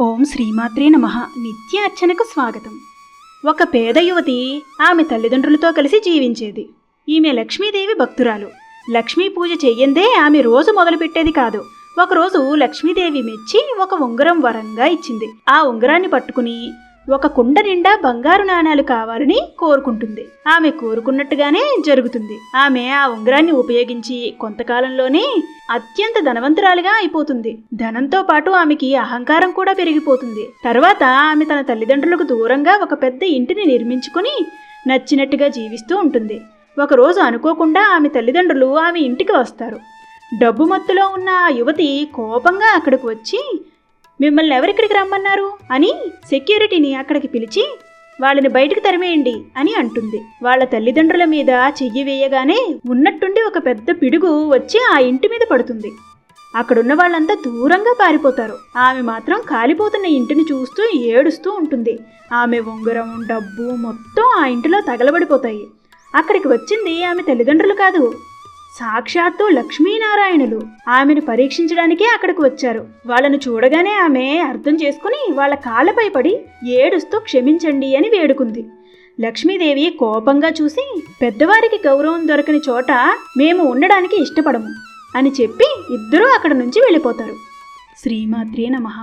ఓం శ్రీమాత్రే నమ. నిత్య అర్చనకు స్వాగతం. ఒక పేద యువతి ఆమె తల్లిదండ్రులతో కలిసి జీవించేది. ఈమె లక్ష్మీదేవి భక్తురాలు. లక్ష్మీ పూజ చెయ్యందే ఆమె రోజు మొదలుపెట్టేది కాదు. ఒకరోజు లక్ష్మీదేవి మెచ్చి ఒక ఉంగరం వరంగా ఇచ్చింది. ఆ ఉంగరాన్ని పట్టుకుని ఒక కుండ నిండా బంగారు నాణాలు కావాలని కోరుకుంటుంది. ఆమె కోరుకున్నట్టుగానే జరుగుతుంది. ఆమె ఆ ఉంగరాన్ని ఉపయోగించి కొంతకాలంలోనే అత్యంత ధనవంతురాలిగా అయిపోతుంది. ధనంతో పాటు ఆమెకి అహంకారం కూడా పెరిగిపోతుంది. తర్వాత ఆమె తన తల్లిదండ్రులకు దూరంగా ఒక పెద్ద ఇంటిని నిర్మించుకుని నచ్చినట్టుగా జీవిస్తూ ఉంటుంది. ఒకరోజు అనుకోకుండా ఆమె తల్లిదండ్రులు ఆమె ఇంటికి వస్తారు. డబ్బు మత్తులో ఉన్న ఆ యువతి కోపంగా అక్కడికి వచ్చి మిమ్మల్ని ఎవరిక్కడికి రమ్మన్నారు? అని సెక్యూరిటీని అక్కడికి పిలిచి వాళ్ళని బయటకు తరిమేయండి అని అంటుంది. వాళ్ళ తల్లిదండ్రుల మీద చెయ్యి వేయగానే ఉన్నట్టుండి ఒక పెద్ద పిడుగు వచ్చి ఆ ఇంటి మీద పడుతుంది. అక్కడున్న వాళ్ళంతా దూరంగా పారిపోతారు. ఆమె మాత్రం కాలిపోతున్న ఇంటిని చూస్తూ ఏడుస్తూ ఉంటుంది. ఆమె ఉంగరం డబ్బు మొత్తం ఆ ఇంటిలో తగలబడిపోతాయి. అక్కడికి వచ్చింది ఆమె తల్లిదండ్రులు కాదు సాక్షాత్తు లక్ష్మీనారాయణులు. ఆమెను పరీక్షించడానికే అక్కడికి వచ్చారు. వాళ్ళను చూడగానే ఆమె అర్థం చేసుకుని వాళ్ళ కాళ్ళపై పడి ఏడుస్తూ క్షమించండి అని వేడుకుంది. లక్ష్మీదేవి కోపంగా చూసి పెద్దవారికి గౌరవం దొరకని చోట మేము ఉండడానికి ఇష్టపడము అని చెప్పి ఇద్దరూ అక్కడ నుంచి వెళ్ళిపోతారు. శ్రీమాత్రే నమః.